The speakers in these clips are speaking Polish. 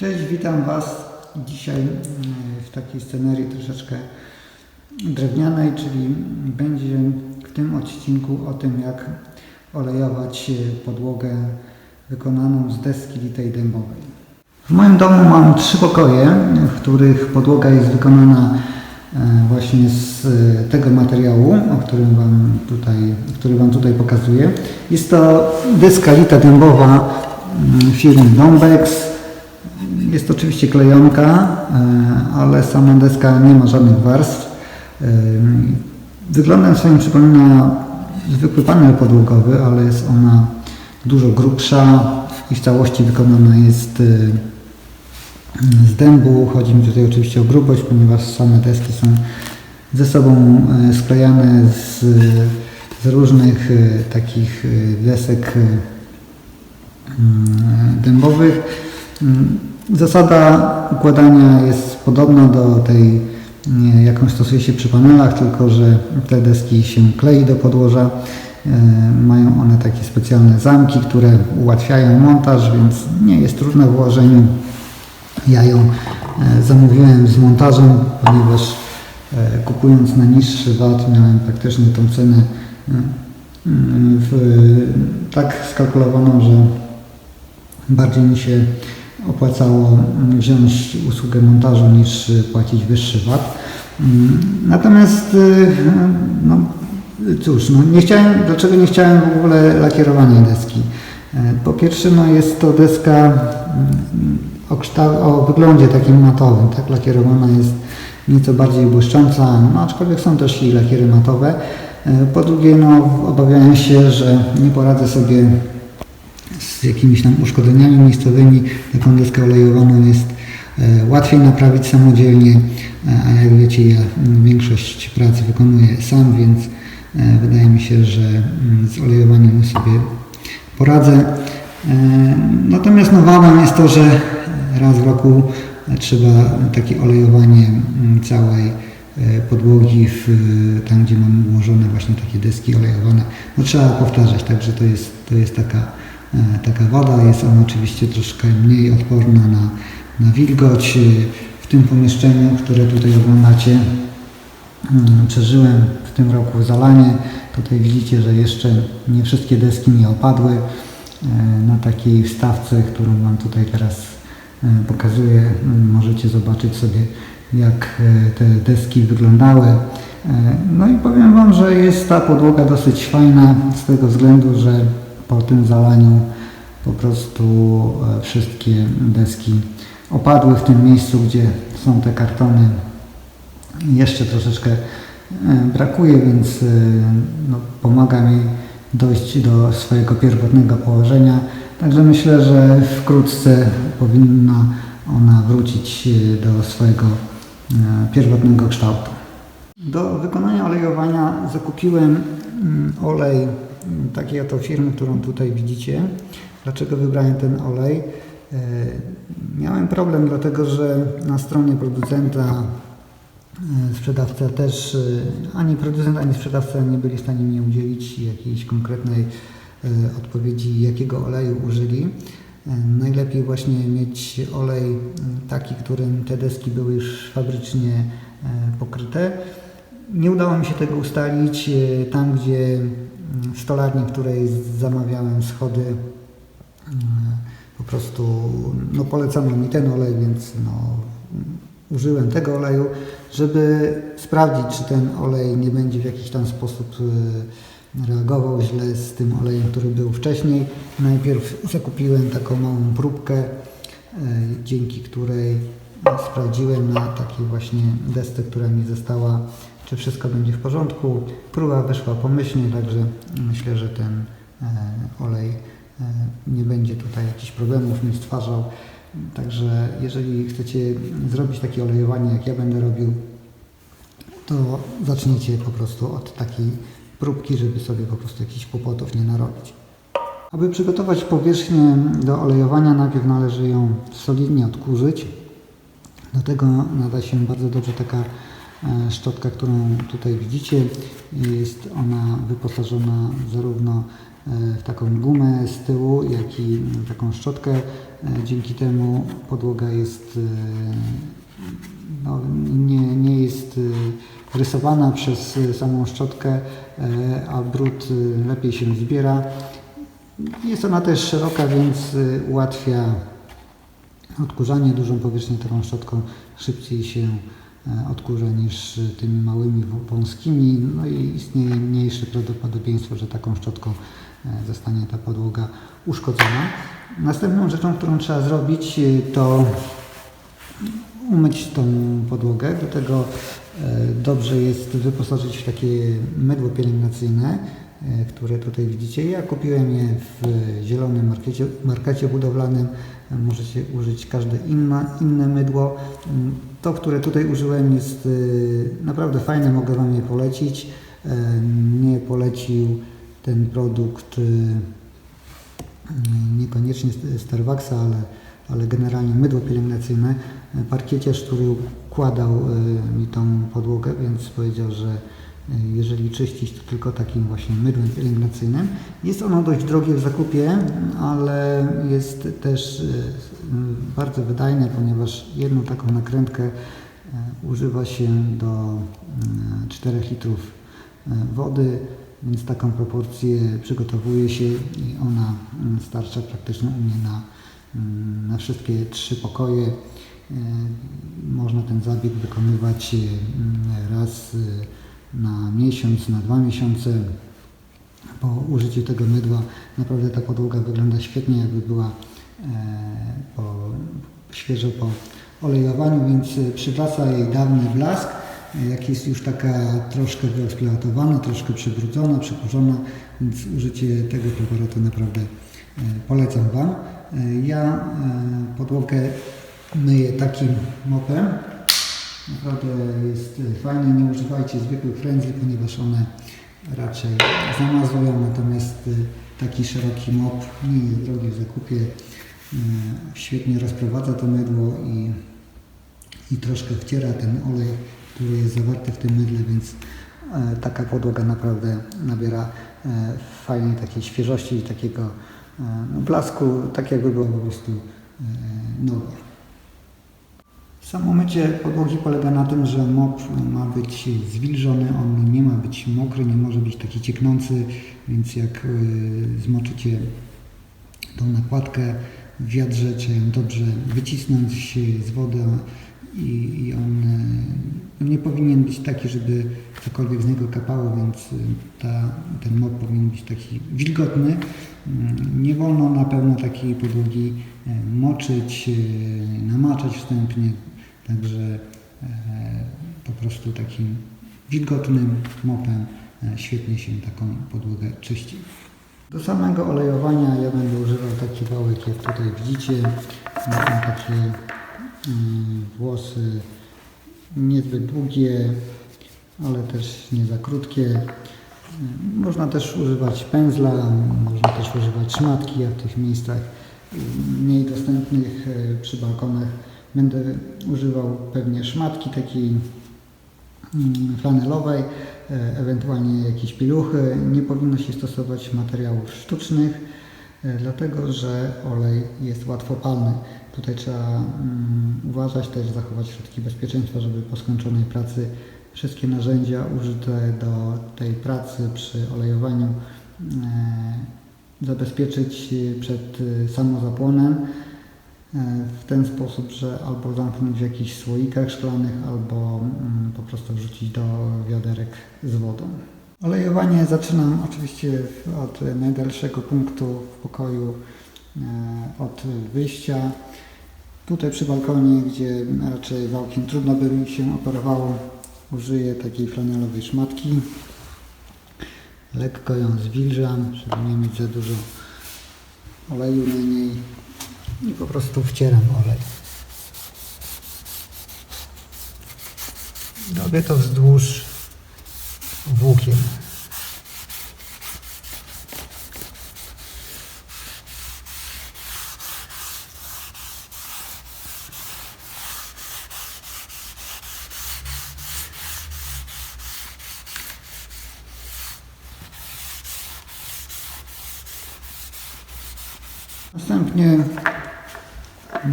Cześć, witam Was dzisiaj mm, w takiej scenerii troszeczkę drewnianej, czyli będzie w tym odcinku o tym, jak olejować e, podłogę wykonaną z deski litej dębowej. W moim domu mam trzy pokoje, w których podłoga jest wykonana e, właśnie z e, tego materiału, o którym Wam tutaj, który Wam tutaj pokazuję. Jest to deska lita dębowa mm, firmy Dombex. Jest oczywiście klejonka, e, ale sama deska nie ma żadnych warstw. E, Wyglądem swoim przypomina zwykły panel podłogowy, ale jest ona dużo grubsza i w całości wykonana jest e, z dębu. Chodzi mi tutaj oczywiście o grubość, ponieważ same deski są ze sobą sklejane z, z różnych takich desek e, mm, dębowych. Zasada układania jest podobna do tej, nie, jaką stosuje się przy panelach, tylko że te deski się klei do podłoża. E, Mają one takie specjalne zamki, które ułatwiają montaż, więc nie jest trudne w ułożeniu. Ja ją e, zamówiłem z montażem, ponieważ e, kupując na niższy VAT miałem praktycznie tą cenę e, w, tak skalkulowaną, że bardziej mi się opłacało mm, wziąć usługę montażu niż y, płacić wyższy VAT. Mm, Natomiast y, no, cóż, no nie chciałem, dlaczego nie chciałem w ogóle lakierowania deski? E, Po pierwsze, no jest to deska mm, o, kształ- o wyglądzie takim matowym, tak? Lakierowana jest nieco bardziej błyszcząca, no, aczkolwiek są też i lakiery matowe. E, Po drugie, no obawiałem się, że nie poradzę sobie z jakimiś tam uszkodzeniami miejscowymi. Taką deskę olejowaną jest e, łatwiej naprawić samodzielnie, a jak wiecie, ja mm, większość pracy wykonuję sam, więc e, wydaje mi się, że mm, z olejowaniem sobie poradzę. E, Natomiast no wadą jest to, że raz w roku trzeba takie olejowanie mm, całej podłogi, w, tam gdzie mamy ułożone właśnie takie deski olejowane, no trzeba powtarzać, także to jest, to jest taka, taka woda, jest ona oczywiście troszkę mniej odporna na, na wilgoć. E, W tym pomieszczeniu, które tutaj oglądacie, Mm, Przeżyłem w tym roku zalanie. Tutaj widzicie, że jeszcze nie wszystkie deski mi opadły. E, Na takiej wstawce, którą Wam tutaj teraz e, pokazuję, mm, możecie zobaczyć sobie, jak e, te deski wyglądały. E, No i powiem Wam, że jest ta podłoga dosyć fajna z tego względu, że po tym zalaniu po prostu e, wszystkie deski opadły w tym miejscu, gdzie są te kartony jeszcze troszeczkę e, brakuje, więc e, no, pomaga mi dojść do swojego pierwotnego położenia. Także myślę, że wkrótce powinna ona wrócić do swojego pierwotnego kształtu. Do wykonania olejowania zakupiłem mm, olej takiej oto firmy, którą tutaj widzicie. Dlaczego wybrałem ten olej? E, Miałem problem, dlatego że na stronie producenta E, Sprzedawca też, e, ani producent, ani sprzedawca nie byli w stanie mi udzielić jakiejś konkretnej odpowiedzi, jakiego oleju użyli. Najlepiej właśnie mieć olej taki, którym te deski były już fabrycznie pokryte. Nie udało mi się tego ustalić. Tam, gdzie stolarni, której zamawiałem schody, m, po prostu no, polecano mi ten olej, więc no, użyłem tego oleju, żeby sprawdzić, czy ten olej nie będzie w jakiś tam sposób e, reagował źle z tym olejem, który był wcześniej. Najpierw zakupiłem taką małą próbkę, e, dzięki której sprawdziłem na takiej właśnie desce, która mi została, czy wszystko będzie w porządku. Próba wyszła pomyślnie, także myślę, że ten e, olej e, nie będzie tutaj jakichś problemów mi stwarzał. Także jeżeli chcecie zrobić takie olejowanie, jak ja będę robił, to zacznijcie po prostu od takiej próbki, żeby sobie po prostu jakichś kłopotów nie narobić. Aby przygotować powierzchnię do olejowania, najpierw należy ją solidnie odkurzyć. Do tego nada się bardzo dobrze taka e, szczotka, którą tutaj widzicie. Jest ona wyposażona zarówno e, w taką gumę z tyłu, jak i taką szczotkę. E, Dzięki temu podłoga jest no, nie, nie jest rysowana przez samą szczotkę, a brud lepiej się zbiera. Jest ona też szeroka, więc ułatwia odkurzanie dużą powierzchnię taką szczotką szybciej się e, odkurza niż e, tymi małymi wą- wąskimi. No i istnieje mniejsze prawdopodobieństwo, że taką szczotką e, zostanie ta podłoga uszkodzona. Następną rzeczą, którą trzeba zrobić, to umyć tą podłogę. Do tego dobrze jest wyposażyć w takie mydło pielęgnacyjne, które tutaj widzicie. Ja kupiłem je w zielonym markecie, markecie budowlanym. E, Możecie użyć każde inne, inne mydło. Mm, To, które tutaj użyłem jest e, naprawdę fajne, mogę Wam je polecić. E, Nie polecił ten produkt e, niekoniecznie Starbucksa, ale, ale generalnie mydło pielęgnacyjne. Parkieciarz, który układał mi tą podłogę, więc powiedział, że jeżeli czyścić, to tylko takim właśnie mydłem pielęgnacyjnym. Jest ono dość drogie w zakupie, ale jest też y, y, bardzo wydajne, ponieważ jedną taką nakrętkę y, używa się do y, 4 litrów y, wody, więc taką proporcję przygotowuje się i ona mm, starcza praktycznie u mnie na, mm, na wszystkie trzy pokoje. Można ten zabieg wykonywać raz na miesiąc, na dwa miesiące. Po użyciu tego mydła naprawdę ta podłoga wygląda świetnie, jakby była e, po, świeżo po olejowaniu, więc przywraca jej dawny blask. Jak jest już taka troszkę wyeksploatowana, troszkę przybrudzona, przekurzona, więc użycie tego preparatu naprawdę e, polecam Wam. E, Ja podłogę myję takim mopem. Naprawdę jest e, fajny, nie używajcie zwykłych frędzli, ponieważ one raczej zamazują, natomiast e, taki szeroki mop nie drogi w zakupie, e, świetnie rozprowadza to mydło i, i troszkę wciera ten olej, który jest zawarty w tym mydle, więc e, taka podłoga naprawdę nabiera fajnej takiej świeżości i takiego no, blasku, tak jakby była po prostu e, nowa. Samo mycie podłogi polega na tym, że mop ma być zwilżony, on nie ma być mokry, nie może być taki cieknący, więc jak y, zmoczycie tą nakładkę w wiadrze, trzeba ją dobrze wycisnąć z wody i, on y, nie powinien być taki, żeby cokolwiek z niego kapało, więc y, ta, ten mop powinien być taki wilgotny. Mm, Nie wolno na pewno takiej podłogi e, moczyć, namaczać wstępnie, także e, po prostu takim wilgotnym mopem e, świetnie się taką podłogę czyści. Do samego olejowania ja będę używał taki wałek, jak tutaj widzicie. Ma on takie mm, włosy niezbyt długie, ale też nie za krótkie. Można też używać pędzla, można też używać szmatki, jak w tych miejscach mniej dostępnych e, przy balkonach. Będę używał pewnie szmatki takiej mm, flanelowej, e, ewentualnie jakieś piluchy. Nie powinno się stosować materiałów sztucznych, e, dlatego że olej jest łatwopalny. Tutaj trzeba mm, uważać, też zachować środki bezpieczeństwa, żeby po skończonej pracy wszystkie narzędzia użyte do tej pracy przy olejowaniu e, zabezpieczyć przed samozapłonem w ten sposób, że albo zamknąć w jakichś słoikach szklanych, albo mm, po prostu wrzucić do wiaderek z wodą. Olejowanie zaczynam oczywiście od najdalszego punktu w pokoju, e, od wyjścia. Tutaj przy balkonie, gdzie raczej wałkiem trudno by mi się operowało, użyję takiej flanelowej szmatki. Lekko ją zwilżam, żeby nie mieć za dużo oleju na niej i po prostu wcieram olej. Robię to wzdłuż włókien.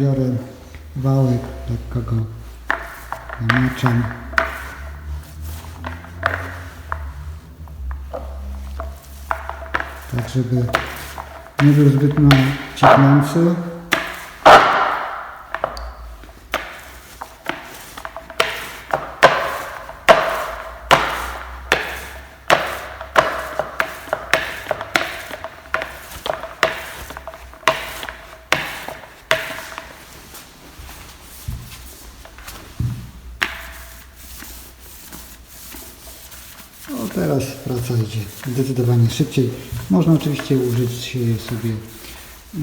Biorę wałek, lekko go namaczam. Tak, żeby nie był zbytnio cieknący. O, teraz praca idzie zdecydowanie szybciej. Można oczywiście użyć sobie e,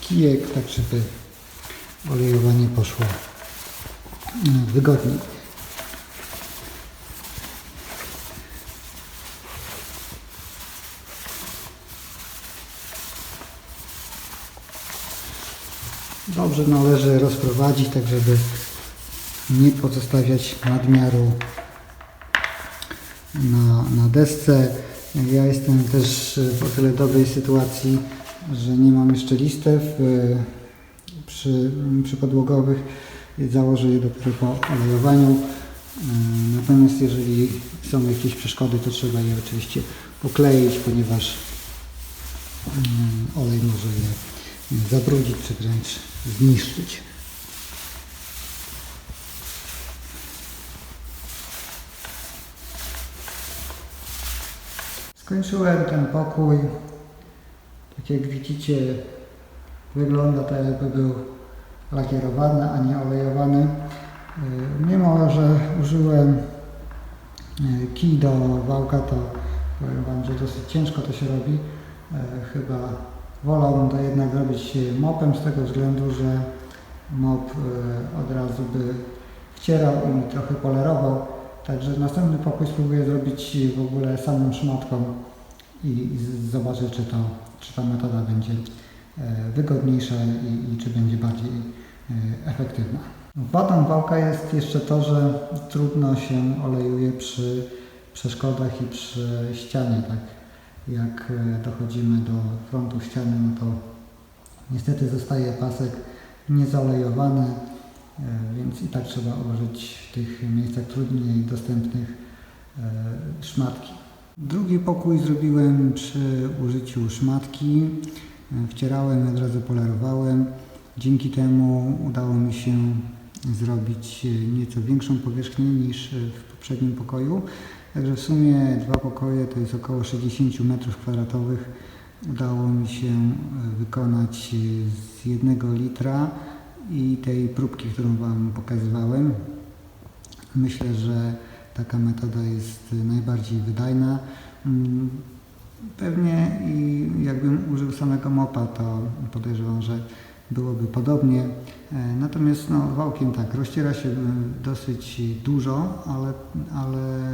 kijek, tak żeby olejowanie poszło e, wygodniej. Dobrze należy rozprowadzić, tak żeby nie pozostawiać nadmiaru na, na desce. Ja jestem też w o tyle dobrej sytuacji, że nie mam jeszcze listew e, przy, przy podłogowych. Założę je dopiero po olejowaniu. E, Natomiast jeżeli są jakieś przeszkody, to trzeba je oczywiście pokleić, ponieważ mm, olej może je zabrudzić czy wręcz zniszczyć. Skończyłem ten pokój. Tak jak widzicie, wygląda tak jakby był lakierowany, a nie olejowany. Yy, Mimo, że użyłem yy, kij do wałka, to powiem Wam, że dosyć ciężko to się robi. Yy, Chyba wolałbym to jednak robić mopem z tego względu, że mop od razu by wcierał i mi trochę polerował. Także następny pokój spróbuję zrobić w ogóle samą szmatką i, i zobaczę, czy, to, czy ta metoda będzie e, wygodniejsza i, i czy będzie bardziej e, efektywna. Wadą wałka jest jeszcze to, że trudno się olejuje przy przeszkodach i przy ścianie. Tak jak e, dochodzimy do frontu ściany, no to niestety zostaje pasek niezaolejowany. E, Więc i tak trzeba użyć w tych miejscach trudniej dostępnych e, szmatki. Drugi pokój zrobiłem przy użyciu szmatki. E, Wcierałem od razu polerowałem. Dzięki temu udało mi się zrobić nieco większą powierzchnię niż w poprzednim pokoju. Także w sumie dwa pokoje to jest około 60 m2. Udało mi się wykonać z jednego litra i tej próbki, którą Wam pokazywałem. Myślę, że taka metoda jest najbardziej wydajna. Mm, Pewnie i jakbym użył samego mopa, to podejrzewam, że byłoby podobnie. E, Natomiast no, wałkiem tak, rozciera się e, dosyć dużo, ale, ale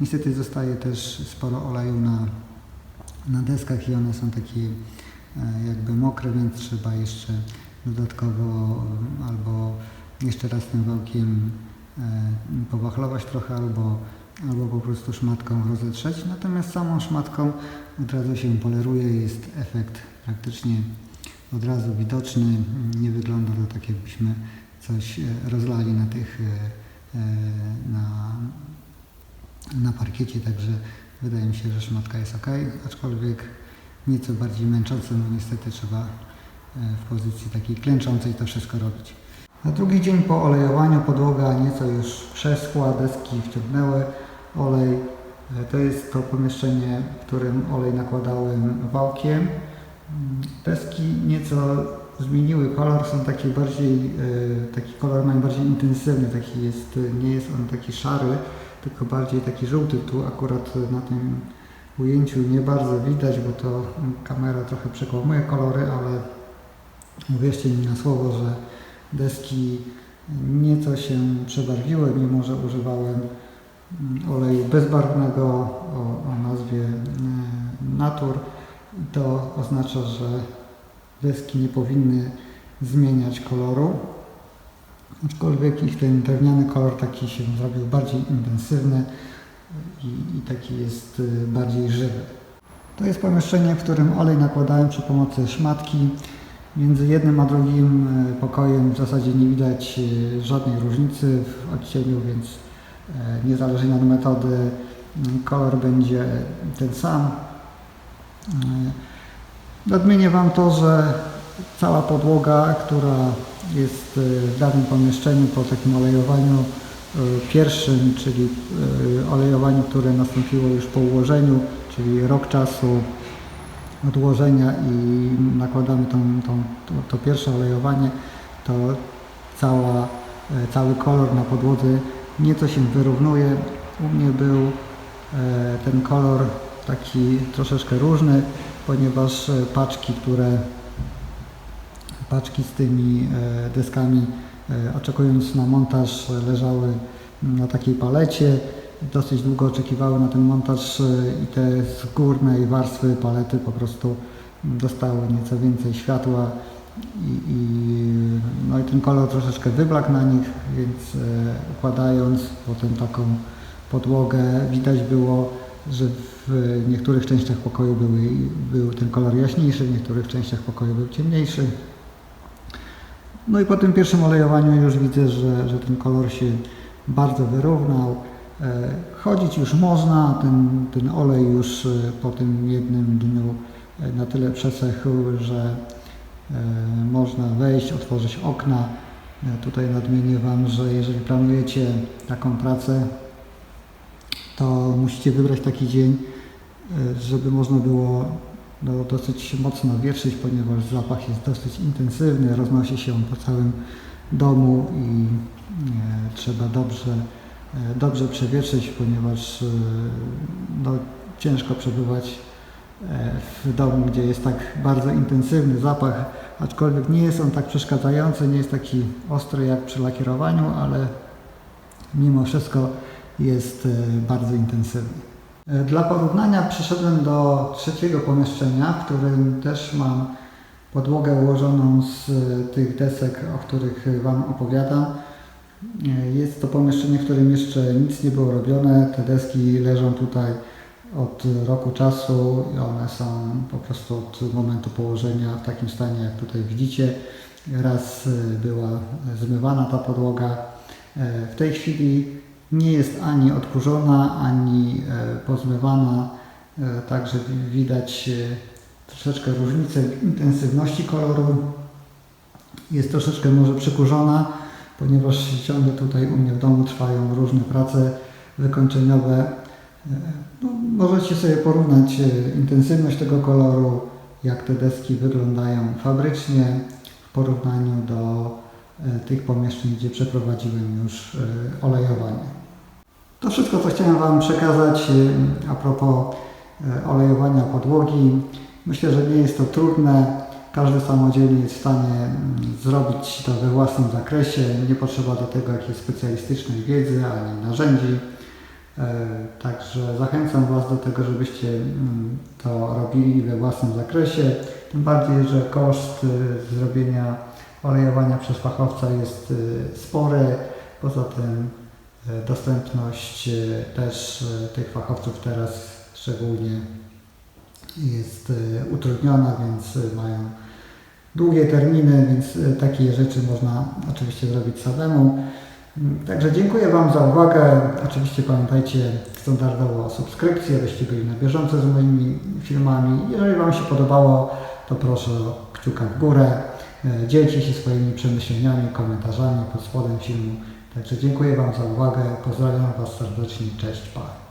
niestety zostaje też sporo oleju na, na deskach i one są takie e, jakby mokre, więc trzeba jeszcze dodatkowo albo jeszcze raz tym wałkiem e, powachlować trochę, albo, albo po prostu szmatką rozetrzeć. Natomiast samą szmatką od razu się poleruje, jest efekt praktycznie od razu widoczny. Nie wygląda to tak, jakbyśmy coś e, rozlali na tych e, na, na parkiecie, także wydaje mi się, że szmatka jest ok, aczkolwiek nieco bardziej męczące, no niestety trzeba w pozycji takiej klęczącej to wszystko robić. Na drugi dzień po olejowaniu podłoga nieco już przeschła, deski wciągnęły olej. To jest to pomieszczenie, w którym olej nakładałem wałkiem. Deski nieco zmieniły kolor, są takie bardziej, e, taki kolor mają bardziej intensywny, taki jest, nie jest on taki szary, tylko bardziej taki żółty. Tu akurat na tym ujęciu nie bardzo widać, bo to kamera trochę przekłamuje kolory, ale uwierzcie mi na słowo, że deski nieco się przebarwiły, mimo że używałem mm, oleju bezbarwnego o, o nazwie e, Natur. To oznacza, że deski nie powinny zmieniać koloru, aczkolwiek ich ten drewniany kolor taki się zrobił bardziej intensywny i, i taki jest y, bardziej żywy. To jest pomieszczenie, w którym olej nakładałem przy pomocy szmatki. Między jednym a drugim e, pokojem w zasadzie nie widać e, żadnej różnicy w odcieniu, więc e, niezależnie od metody kolor będzie ten sam. Nadmienię Wam to, że cała podłoga, która jest w danym pomieszczeniu po takim olejowaniu pierwszym, czyli olejowaniu, które nastąpiło już po ułożeniu, czyli rok czasu odłożenia i nakładamy tą, tą, to, to pierwsze olejowanie, to cała, e, cały kolor na podłodze nieco się wyrównuje. U mnie był e, ten kolor taki troszeczkę różny, ponieważ e, paczki, które paczki z tymi deskami oczekując na montaż leżały na takiej palecie. Dosyć długo oczekiwały na ten montaż e, i te z górnej warstwy palety po prostu dostały nieco więcej światła i, i, no i ten kolor troszeczkę wyblakł na nich, więc e, układając potem taką podłogę widać było, że w niektórych częściach pokoju były, był ten kolor jaśniejszy, w niektórych częściach pokoju był ciemniejszy. No i po tym pierwszym olejowaniu już widzę, że, że ten kolor się bardzo wyrównał. E, Chodzić już można, ten, ten olej już e, po tym jednym dniu e, na tyle przesechł, że można wejść, otworzyć okna. Tutaj nadmienię Wam, że jeżeli planujecie taką pracę, to musicie wybrać taki dzień, żeby można było no, dosyć mocno wietrzyć, ponieważ zapach jest dosyć intensywny, roznosi się on po całym domu i trzeba dobrze, dobrze przewietrzyć, ponieważ e, no, ciężko przebywać e, w domu, gdzie jest tak bardzo intensywny zapach, aczkolwiek nie jest on tak przeszkadzający, nie jest taki ostry jak przy lakierowaniu, ale mimo wszystko jest e, bardzo intensywny. E, Dla porównania przeszedłem do trzeciego pomieszczenia, w którym też mam podłogę ułożoną z e, tych desek, o których e, Wam opowiadam. E, Jest to pomieszczenie, w którym jeszcze nic nie było robione. Te deski leżą tutaj od roku czasu i one są po prostu od momentu położenia w takim stanie, jak tutaj widzicie. Raz e, była zmywana ta podłoga. E, W tej chwili nie jest ani odkurzona, ani pozmywana, także wi- widać troszeczkę różnicę w intensywności koloru. Jest troszeczkę może przykurzona, ponieważ ciągle tutaj u mnie w domu trwają różne prace wykończeniowe. E, No, możecie sobie porównać e, intensywność tego koloru, jak te deski wyglądają fabrycznie w porównaniu do e, tych pomieszczeń, gdzie przeprowadziłem już olejowanie. To wszystko, co chciałem Wam przekazać a propos olejowania podłogi. Myślę, że nie jest to trudne. Każdy samodzielnie jest w stanie mm, zrobić to we własnym zakresie. Nie potrzeba do tego jakiejś specjalistycznej wiedzy ani narzędzi. E, Także zachęcam Was do tego, żebyście mm, to robili we własnym zakresie. Tym bardziej, że koszt e, zrobienia olejowania przez fachowca jest e, spory. Poza tym e, dostępność też tych fachowców teraz szczególnie jest utrudniona, więc mają długie terminy, więc e, takie rzeczy można oczywiście zrobić samemu. Także dziękuję Wam za uwagę. Oczywiście pamiętajcie standardowo o subskrypcji, abyście byli na bieżąco z moimi filmami. Jeżeli Wam się podobało, to proszę o kciuka w górę. E, Dzielcie się swoimi przemyśleniami, komentarzami pod spodem filmu. Także dziękuję Wam za uwagę. Pozdrawiam Was serdecznie. Cześć, pa.